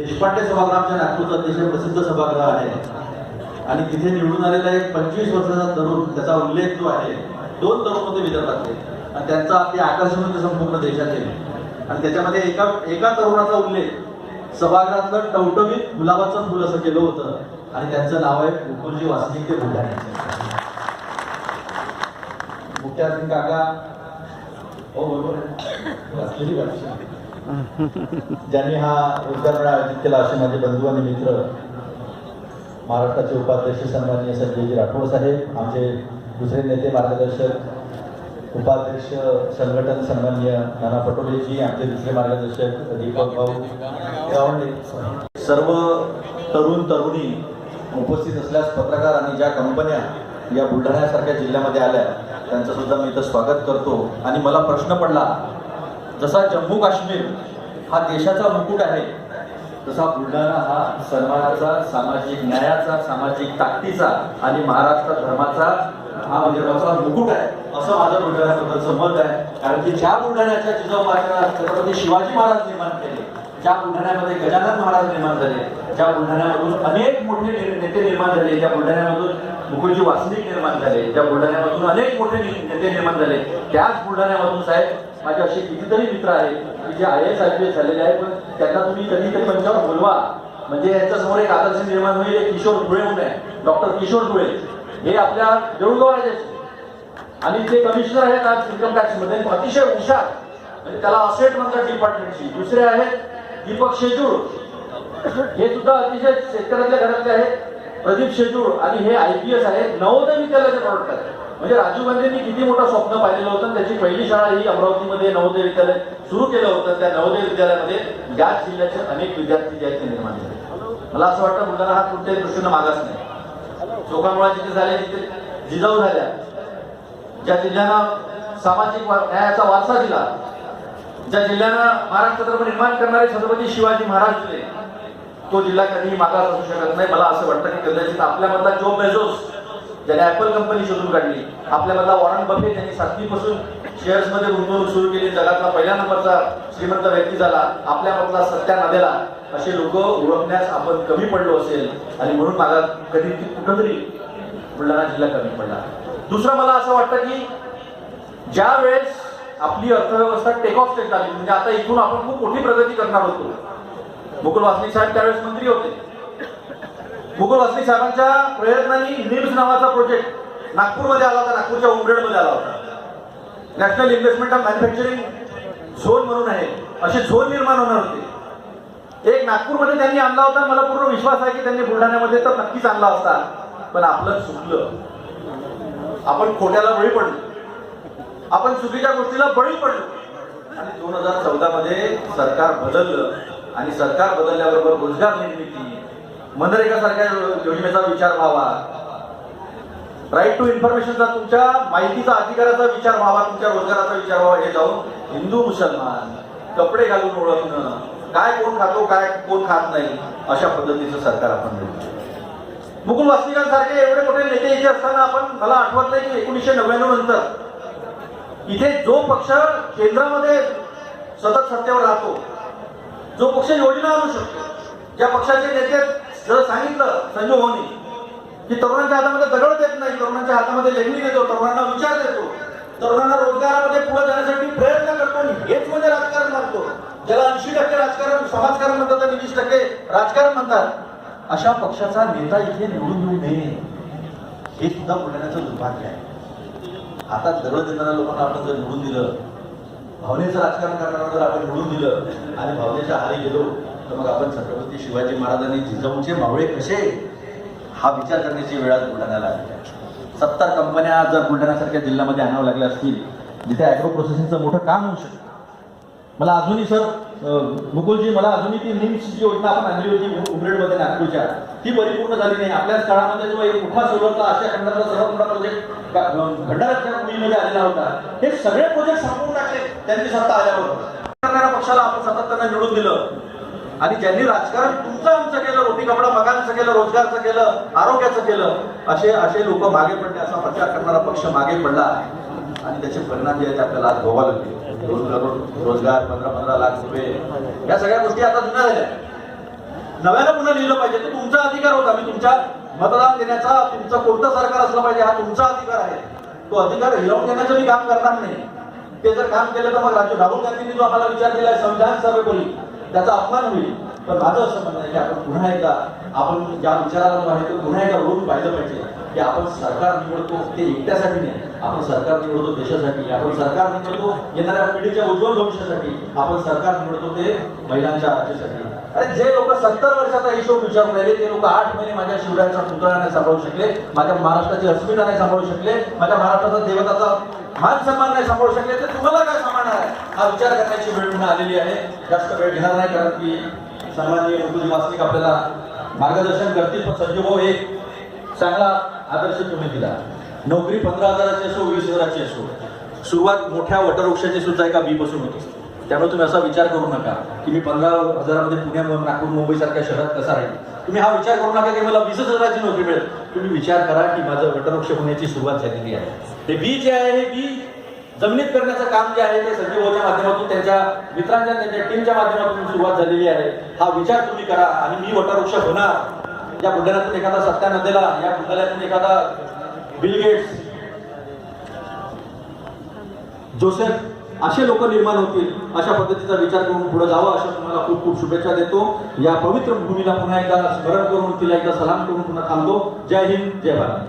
देशपांडे सभागृहाच्या नागपूरचं अतिशय प्रसिद्ध सभागृह आहे. आणि तिथे निवडून आलेला एक पंचवीस वर्षाचा तरुण त्याचा उल्लेख जो आहे दोन तरुण होते विदर्भातले आणि त्यांचा ते आकर्षण होते संपूर्ण देशाचे आणि त्याच्यामध्ये एका एका तरुणाचा उल्लेख सभागृहातलं टवटवीत गुलाबाचं फुल असं केलं होतं. आणि त्यांचं नाव आहे मुकुलजी वासनिक ते बुलढाण्याचे काका. हो बरोबर वाचलेली भाषा. ज्यांनी हा रोजगार मेळा आयोजित केला असे माझे बंधू आणि मित्र महाराष्ट्राचे उपाध्यक्ष सन्माननीय संजयजी राठोड साहेब आमचे दुसरे नेते मार्गदर्शक उपाध्यक्ष संघटन सन्माननीय नाना पटोलेजी आमचे दुसरे मार्गदर्शक दीपक भाऊ गावंडे. सर्व तरुण तरुणी उपस्थित असल्यास पत्रकार आणि ज्या कंपन्या या बुलढाण्यासारख्या जिल्ह्यामध्ये आल्या त्यांचं सुद्धा मी इथं स्वागत करतो. आणि मला प्रश्न पडला जसा जम्मू काश्मीर हा देशाचा मुकुट आहे तसा बुलढाणा हा सन्मानाचा सामाजिक न्यायाचा सामाजिक ताकदीचा आणि महाराष्ट्र धर्माचा हा म्हणजे मुकुट आहे. असं माझं बुलढाण्याबद्दलचं मत आहे. कारण की ज्या बुलढाण्याच्या जिजाऊ छत्रपती शिवाजी महाराज निर्माण केले ज्या बुलढाण्यामध्ये गजानन महाराज निर्माण झाले ज्या बुलढाण्यामधून अनेक मोठे नेते निर्माण झाले ज्या बुलढाण्यामधून मुकुलजी वासनिक निर्माण झाले ज्या बुलढाण्यामधून अनेक मोठे नेते निर्माण झाले त्याच बुलढाण्यामधून साहेब माझे असे कितीतरी मित्र आहेत की जे I S I P S झालेले आहेत पण त्यांना तुम्ही कधीतरी मंचावर बोलवा. म्हणजे यांच्यासमोर एक आदर्श निर्माण होईल किशोर धुळे म्हणून आहे. डॉक्टर किशोर धुळे. हे आपल्या देऊळगाव राजाचे आणि ते कमिशनर आहेत आज इन्कम टॅक्समध्ये. अतिशय हुशार. म्हणजे त्याला असेट म्हणतात डिपार्टमेंटची दुसरे आहेत दीपक शेजूळ हे सुद्धा अतिशय शेतकऱ्यातल्या घरातले आहेत. प्रदीप शेजूळ आणि हे आय पी एस आहेत नवोदय विद्यालयाचे प्रॉडक्ट आहेत. म्हणजे राजीव गांधींनी किती मोठं स्वप्न पाहिलेलं होतं आणि त्याची पहिली शाळा ही अमरावतीमध्ये नवोदय विद्यालय सुरू केलं होतं. त्या नवोदय विद्यालयामध्ये याच जिल्ह्याचे अनेक विद्यार्थी जे आहेत ते निर्माण झाले. मला असं वाटतं मुलांना हा कुठल्याही दृष्टीनं मागास नाही. चोखामुळा जिथे झाले तिथे जिजाऊ झाल्या ज्या जिल्ह्यानं सामाजिक न्यायाचा वारसा दिला ज्या जिल्ह्यानं महाराष्ट्र धर्म निर्माण करणारे छत्रपती शिवाजी महाराज दिले तो जिल्हा कधीही मागास असू शकत नाही. मला असं वाटतं की कदाचित आपल्यामधला जो बेझोस ज्याने ऍपल कंपनी शोधून काढली आपल्यामधला वॉरन बफे ज्यांनी सातवीपासून शेअर्समध्ये गुंतवणूक सुरू केली. जगातला पहिल्या नंबरचा श्रीमंत व्यक्ती झाला. आपल्यामधला सत्या नदेला असे लोक ओळखण्यास आपण कमी पडलो असेल. आणि म्हणून मला कधी कुठंतरी बुलढाणा जिल्हा कमी पडला. दुसरं मला असं वाटतं की ज्या वेळेस आपली अर्थव्यवस्था टेक ऑफ स्टेट झाली म्हणजे आता इथून आपण खूप मोठी प्रगती करणार होतो मुकुल वासनी साहेब त्यावेळेस मंत्री होते. मुकुल वासनी साहेबांच्या प्रयत्नांनी निम्स नावाचा प्रोजेक्ट नागपूरमध्ये आला होता नागपूरच्या उमरेडमध्ये आला होता. National investment of manufacturing zone म्हणून आहे. असे झोन निर्माण होणार होते. एक नागपूरमध्ये त्यांनी आणला होता मला पूर्ण विश्वास आहे की त्यांनी बुलढाण्यामध्ये तर नक्कीच आणला असता. पण आपलं चुकलं. आपण खोट्याला बळी पडलो. आपण चुकीच्या गोष्टीला बळी पडलो. आणि दोन हजार चौदा मध्ये सरकार बदललं. आणि सरकार बदलल्याबरोबर रोजगार निर्मिती मनरेगा सारख्या योजनेचा विचार व्हावा. राईट टू इन्फॉर्मेशनचा तुमच्या माहितीचा अधिकाराचा विचार व्हावा तुमच्या रोजगाराचा विचार व्हावा हे जाऊन हिंदू मुसलमान कपडे घालून ओळखणं काय कोण खातो काय कोण खात नाही अशा पद्धतीचं सरकार आपण देऊ. मुकुल वासनिकांसारखे एवढे मोठे नेते इथे असताना आपण मला आठवत नाही की एकोणीसशे नव्याण्णव नंतर इथे जो पक्ष केंद्रामध्ये सतत सत्तेवर राहतो जो पक्ष योजना आणू शकतो ज्या पक्षाचे नेते जर सांगितलं संजू भाऊनी की तरुणांच्या हातामध्ये दगड देत नाही तरुणांच्या हातामध्ये लेखणी देतो तरुणांना विचार देतो तरुणांना रोजगारामध्ये पुढे जाण्यासाठी प्रयत्न करतो आणि हेच म्हणजे राजकारण म्हणतो ज्याला ऐंशी टक्के राजकारण समाजकारण म्हणतात आणि वीस टक्के राजकारण म्हणतात. अशा पक्षाचा नेता इथे निवडून येऊ नये. हे सुद्धा बोलण्याचं दुर्भाग्य आहे. आता दगड देणाऱ्या लोकांना आपण जर निवडून दिलं भावनेचं राजकारण करणारा जर आपण निवडून दिलं आणि भावनेच्या हारी गेलो तर मग आपण छत्रपती शिवाजी महाराजांनी जिजाऊचे मावळे कसे? हा विचार करण्याची वेळ आज बुलढाण्याला आली. सत्तर कंपन्या जर बुलढाण्यासारख्या जिल्ह्यामध्ये आणावं लागल्या असतील जिथे ॲग्रो प्रोसेसिंगचं मोठं काम होऊ शकतं. मला अजूनही सर मुकुलजी मला अजूनही ती निम्सची जी योजना आपण आणली होती उमरेडमध्ये नागपूरच्या ती परिपूर्ण झाली नाही. आपल्याच काळामध्ये जेव्हा एक मोठा सोलरचा आशिया खंडातला सर्वात मोठा म्हणजे प्रोजेक्ट भंडाऱ्याच्या मुलीमध्ये आलेला होता. हे सगळे प्रोजेक्ट संपवून टाकले. त्यांनी सत्ता आल्यावर. करणाऱ्या पक्षाला आपण सातत्यानं निवडून दिलं. आणि ज्यांनी राजकारण तुमचं आमचं केलं रोटी कपडा मकानचं केलं रोजगारचं केलं आरोग्याचं केलं असे असे लोक मागे पडले असा प्रचार करणारा पक्ष मागे पडला आणि त्याचे परिणाम जे आहेत आपल्याला आज भोगायला लागले. दोन करोड रोजगार पंधरा पंधरा लाख रुपये. या सगळ्या गोष्टी आता जुन्या झाल्या. नव्यानं पुन्हा लिहिलं पाहिजे. तो तुमचा अधिकार होता. मी तुमच्या मतदान देण्याचा तुमचं कोणतं सरकार असलं पाहिजे हा तुमचा अधिकार आहे. तो अधिकार हिरावून घेण्याचं मी काम करणार नाही. ते जर काम केलं तर मग राजू राहुल गांधींनी जो आम्हाला विचार दिलाय संविधान सर्वपरी त्याचा अपमान होईल. पण माझं असं म्हणणं आहे की आपण पुन्हा एकदा आपण ज्या विचाराला आहे तो पुन्हा एकदा रोज पाहिलं पाहिजे की आपण सरकार निवडतो ते एकट्यासाठी नाही. आपण सरकार निवडतो देशासाठी आपण सरकार निवडतो येणाऱ्या पिढीच्या उज्ज्वल भविष्यासाठी. आपण सरकार निवडतो ते महिलांच्या राज्यासाठी अरे जे लोक सत्तर वर्षाचा हिशोब विचारून राहिले ते लोक आठ महिने माझ्या शिवरायाचा पुतळा नाही सांभाळू शकले माझ्या महाराष्ट्राची अस्मिता नाही सांभाळू शकले माझ्या महाराष्ट्राचा देवताचा मान सन्मान नाही सांभाळू शकले तर तुम्हाला काय सांभाळणार आहे? हा विचार करण्याची वेळ म्हणून आलेली आहे. जास्त वेळ घेणार नाही कारण की सन्माननीय मुकुजी वासनिक आपल्याला मार्गदर्शन करतील पण संजू भाऊ एक चांगला आदर्श तुम्ही दिला. नोकरी पंधरा हजाराची असो वीस हजाराची असो सुरुवात मोठ्या वटवृक्षाची सुद्धा एका बी पासून त्यामुळे तुम्ही असा विचार करू नका की मी पंधरा हजारामध्ये पुण्या नागपूर मुंबईसारख्या शहरात कसा राहील. तुम्ही हा विचार करू नका की मला वीसच हजाराची नोकरी मिळेल. तुम्ही विचार करा की माझं वटवृक्ष होण्याची सुरुवात झालेली आहे. हे बी जे आहे हे बी जमिनीत करण्याचं काम जे आहे ते संजीव भाऊच्या माध्यमातून त्यांच्या मित्रांच्या त्यांच्या टीमच्या माध्यमातून सुरुवात झालेली आहे. हा विचार तुम्ही करा. आणि मी वटवृक्ष होणार. या बुलढाण्यातून एखादा सत्या नदेला या बुलढाण्यातून एखादा बिल गेट्स जोसेफ असे लोक निर्माण होतील. अशा पद्धतीचा विचार करून पुढे जावं अशा तुम्हाला खूप खूप शुभेच्छा देतो. या पवित्र भूमीला पुन्हा एकदा स्मरण करून तिला एकदा सलाम करून पुन्हा थांबतो. जय हिंद जय भारत.